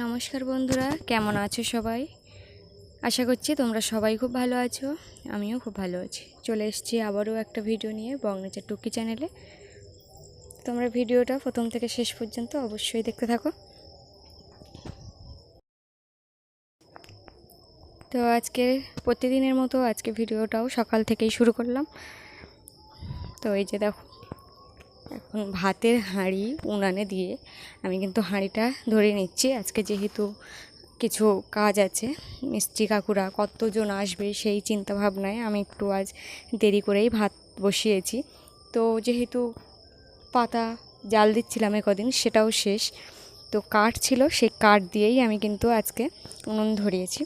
নমস্কার বন্ধুরা, কেমন আছো সবাই? আশা করছি তোমরা সবাই খুব ভালো আছো, আমিও খুব ভালো আছি। চলে এসেছি আবারও একটা ভিডিও নিয়ে বংনেচার টুকি চ্যানেলে। তোমরা ভিডিওটা প্রথম থেকে শেষ পর্যন্ত অবশ্যই দেখতে থাকো। তো আজকে প্রতিদিনের মতো আজকে ভিডিওটাও সকাল থেকেই শুরু করলাম। তো এই যে দেখো এখন ভাতের হাঁড়ি উনানে দিয়ে আমি কিন্তু হাঁড়িটা ধরে নিচ্ছি। আজকে যেহেতু কিছু কাজ আছে, মিস্ত্রি কাকুরা কতজন আসবে সেই চিন্তা ভাবনায় আমি একটু আজ দেরি করেই ভাত বসিয়েছি। তো যেহেতু পাতা জাল দিচ্ছিলাম কদিন সেটাও শেষ। তো কাঠ ছিল, সেই কাঠ দিয়েই আমি কিন্তু আজকে উনুন ধরিয়েছি।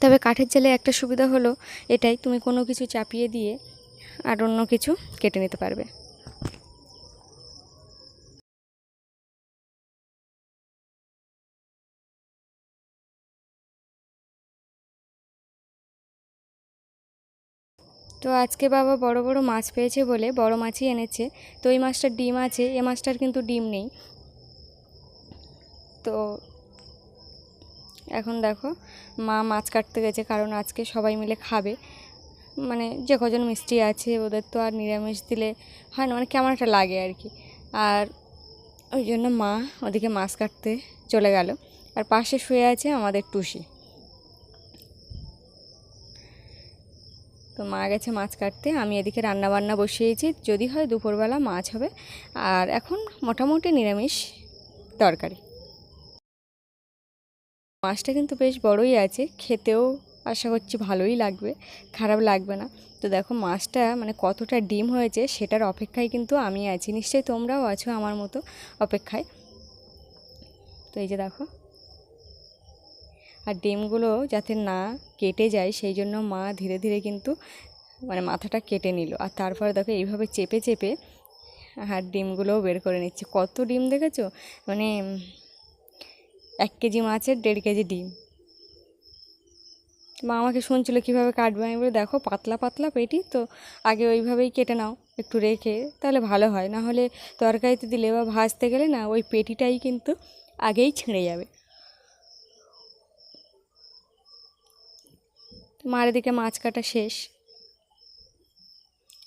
তবে কাঠের জালে একটা সুবিধা হলো, এটাই তুমি কোনো কিছু চাপিয়ে দিয়ে আর অন্য কিছু কেটে নিতে পারবে। তো আজকে বাবা বড় বড় মাছ পেয়েছে বলে বড় মাছই এনেছে। তো এই মাছটার ডিম আছে, এ মাছটার কিন্তু ডিম নেই। তো এখন দেখো, মা মাছ কাটতে গেছে কারণ আজকে সবাই মিলে খাবে। মানে যে কজন মিষ্টি আছে, ওদের তো আর নিরামিষ দিলে হয় না মানে কেমন একটা লাগে আর কি। আর ওই জন্য মা ওদিকে মাছ কাটতে চলে গেল। আর পাশে শুয়ে আছে আমাদের টুসি। তো মা গেছে মাছ কাটতে, আমি এদিকে রান্না বান্না বসিয়েছি, যদি হয় দুপুরবেলা মাছ হবে। আর এখন মোটামুটি নিরামিষ তরকারি। মাছটা কিন্তু বেশ বড়ই আছে, খেতেও আশা করছি ভালোই লাগবে, খারাপ লাগবে না। তো দেখো মাছটা মানে কতটা ডিম হয়েছে সেটার অপেক্ষায় কিন্তু আমি আছি। নিশ্চয়ই তোমরাও আছো আমার মতো অপেক্ষায়। তো এই যে দেখো আর ডিমগুলো যাতে না কেটে যায়, সেই জন্য মা ধীরে ধীরে কিন্তু মানে মাথাটা কেটে নিল। আর তারপরে দেখো এইভাবে চেপে চেপে আর ডিমগুলোও বের করে নিচ্ছে। কত ডিম দেখেছ? মানে এক কেজি মাছের দেড় কেজি ডিম। মা আমাকে শুনছিল কীভাবে কাটবে আমি বলে, দেখো পাতলা পাতলা পেটি, তো আগে ওইভাবেই কেটে নাও, একটু রেখে তাহলে ভালো হয়। না হলে তরকারিতে দিলে বা ভাজতে গেলে না, ওই পেটিটাই কিন্তু আগেই ছিঁড়ে যাবে। মার এদিকে মাছ কাটা শেষ।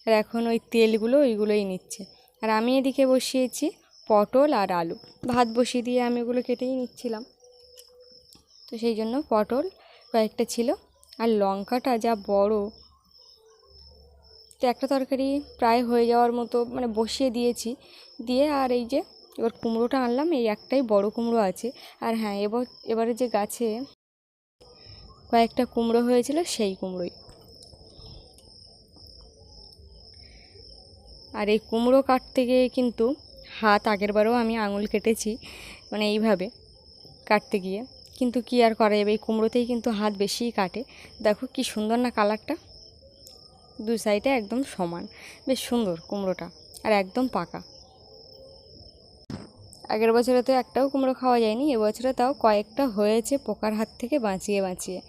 আর এখন ওই তেলগুলো ওইগুলোই নিচ্ছে। আর আমি এদিকে বসিয়েছি পটল আর আলু। ভাত বসিয়ে দিয়ে আমি ওগুলো কেটেই নিচ্ছিলাম। তো সেই জন্য পটল কয়েকটা ছিল আর লঙ্কাটা যা বড়। তো একটা তরকারি প্রায় হয়ে যাওয়ার মতো মানে বসিয়ে দিয়েছি। দিয়ে আর এই যে এবার কুমড়োটা আনলাম, এই একটাই বড় কুমড়ো আছে। আর হ্যাঁ এবার এবারে যে গাছে কয়েকটা কুমড়ো হয়েছিল, সেই কুমড়োই। আর এই কুমড়ো কাটতে গিয়ে কিন্তু হাত আগেরবারও আমি আঙুল কেটেছি মানে এইভাবে কাটতে গিয়ে। কিন্তু কি আর করা যাবে, এই কুমড়োতেই কিন্তু হাত বেশিই কাটে। দেখো কি সুন্দর না কালারটা? দু সাইডে একদম সমান। বেশ সুন্দর কুমড়োটা, আর একদম পাকা। আগের বছরে তো একটাও কুমড়ো খাওয়া যায়নি, এবছরে তাও কয়েকটা হয়েছে পোকার হাত থেকে বাঁচিয়ে বাঁচিয়ে।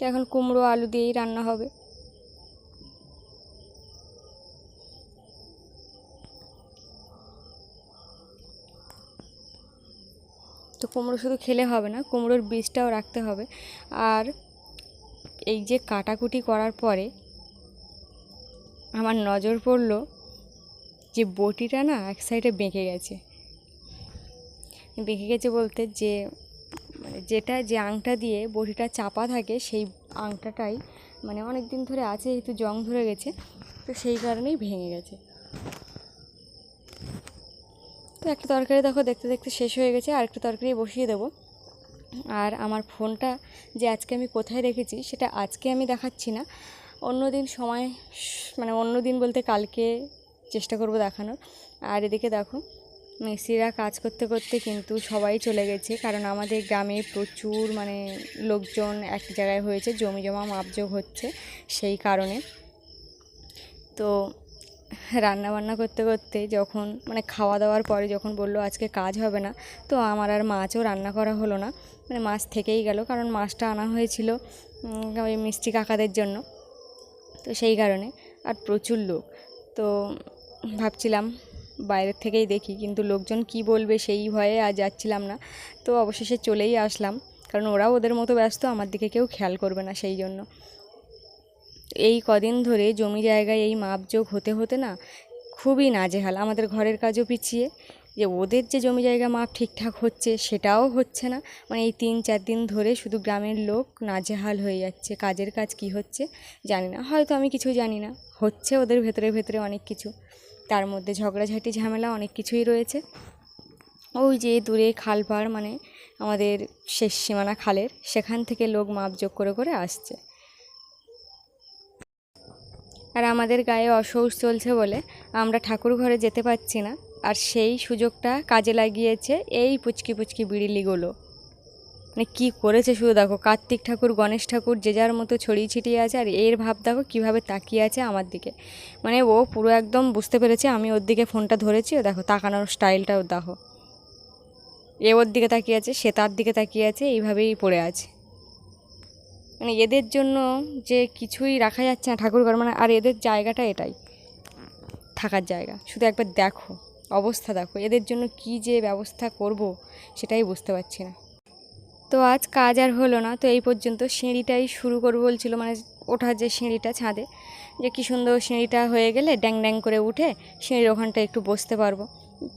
এখন কুমড়ো, আলু দিয়েই রান্না হবে। তো কুমড়ো শুধু খেলে হবে না, কুমড়োর বীজটাও রাখতে হবে। আর এই যে কাটাকুটি করার পরে আমার নজর পড়ল যে বটিটা না এক সাইডে বেঁকে গেছে। বেঁকে গেছে বলতে যে মানে যেটা যে আংটা দিয়ে বটিটা চাপা থাকে সেই আংটাটাই মানে অনেক দিন ধরে আছে, যেহেতু জং ধরে গেছে, তো সেই কারণেই ভেঙে গেছে। তো একটা তরকারি দেখো, দেখতে দেখতে শেষ হয়ে গেছে আর একটা তরকারি বসিয়ে দেবো। আর আমার ফোনটা যে আজকে আমি কোথায় রেখেছি, সেটা আজকে আমি দেখাচ্ছি না। অন্য দিন সময় মানে অন্য দিন বলতে কালকে চেষ্টা করব দেখানোর। আর এদিকে দেখো মিস্ত্রিরা কাজ করতে করতে কিন্তু সবাই চলে গেছে। কারণ আমাদের গ্রামে প্রচুর মানে লোকজন এক জায়গায় হয়েছে, জমি জমা মাপযোগ হচ্ছে সেই কারণে। তো রান্না বান্না করতে করতে যখন মানে খাওয়া দাওয়ার পরে যখন বলল আজকে কাজ হবে না, তো আমার আর মাছও রান্না করা হলো না। মানে মাছ থেকেই গেল, কারণ মাছটা আনা হয়েছিল ওই মিষ্টি কাকাদের জন্য। তো সেই কারণে আর প্রচুর লোক। তো ভাবছিলাম বাইরের থেকেই দেখি, কিন্তু লোকজন কি বলবে সেই ভয়ে আর যাচ্ছিলাম না। তো অবশেষে চলেই আসলাম, কারণ ওরাও ওদের মতো ব্যস্ত, আমার দিকে কেউ খেয়াল করবে না সেই জন্য। এই কদিন ধরে জমি জায়গায় এই মাপযোগ হতে হতে না খুবই নাজেহাল, আমাদের ঘরের কাজও পিছিয়ে। যে ওদের যে জমি জায়গা মাপ ঠিকঠাক হচ্ছে সেটাও হচ্ছে না মানে এই তিন চার দিন ধরে শুধু গ্রামের লোক নাজেহাল হয়ে যাচ্ছে, কাজের কাজ কি হচ্ছে জানি না, হয়তো আমি কিছু জানি না, হচ্ছে ওদের ভেতরে ভেতরে অনেক কিছু। তার মধ্যে ঝগড়াঝাটি, ঝামেলা অনেক কিছুই রয়েছে। ওই যে দূরে খাল মানে আমাদের শেষ সীমানা খালের, সেখান থেকে লোক মাপযোগ করে করে আসছে। আর আমাদের গায়ে অসৌচ চলছে বলে আমরা ঠাকুর ঘরে যেতে পারছি না। আর সেই সুযোগটা কাজে লাগিয়েছে এই পুচকি পুচকি বিড়িলিগুলো। মানে কী করেছে শুধু দেখো, কার্তিক ঠাকুর, গণেশ ঠাকুর, যে যার মতো ছড়িয়ে ছিটিয়ে আছে, আর এর ভাব দেখো কীভাবে তাকিয়ে আছে আমার দিকে। মানে ও পুরো একদম বুঝতে পেরেছে আমি ওর দিকে ফোনটা ধরেছি, ও দেখো তাকানোর স্টাইলটাও দেখো। এ ওর দিকে তাকিয়ে আছে, সে তার দিকে তাকিয়ে আছে, এইভাবেই পড়ে আছে। মানে এদের জন্য যে কিছুই রাখা যাচ্ছে না ঠাকুর ঘর মানে আর এদের জায়গাটা এটাই, থাকার জায়গা। শুধু একবার দেখো, অবস্থা দেখো, এদের জন্য কি যে ব্যবস্থা করব সেটাই বুঝতে পারছি না। তো আজ কাজ আর হলো না, তো এই পর্যন্ত সিঁড়িটাই শুরু করব বলছিল মানে ওঠার যে সিঁড়িটা ছাদে, যে কী সুন্দর সিঁড়িটা হয়ে গেলে ড্যাং ড্যাং করে উঠে সিঁড়ির ওখানটা একটু বসতে পারব,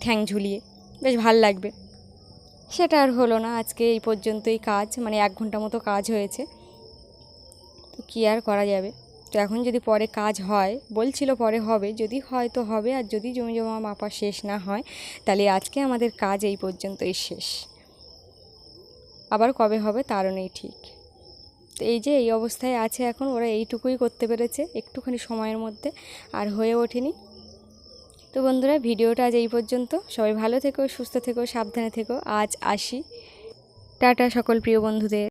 ঠ্যাং ঝুলিয়ে, বেশ ভালো লাগবে। সেটা আর হলো না, আজকে এই পর্যন্তই কাজ মানে এক ঘণ্টা মতো কাজ হয়েছে। তো কী আর করা যাবে? তো এখন যদি পরে কাজ হয়, বলছিল পরে হবে, যদি হয় তো হবে, আর যদি জমি জমা মাপা শেষ না হয়, তাহলে আজকে আমাদের কাজ এই পর্যন্তই শেষ। আবার কবে হবে তারও নেই ঠিক। তো এই যে এই অবস্থায় আছে এখন, ওরা এইটুকুই করতে পেরেছে একটুখানি সময়ের মধ্যে, আর হয়ে ওঠেনি। তো বন্ধুরা, ভিডিওটা আজ এই পর্যন্ত। সবাই ভালো থেকো, সুস্থ থেকো, সাবধানে থেকো। আজ আসি। টাটা সকল প্রিয় বন্ধুদের।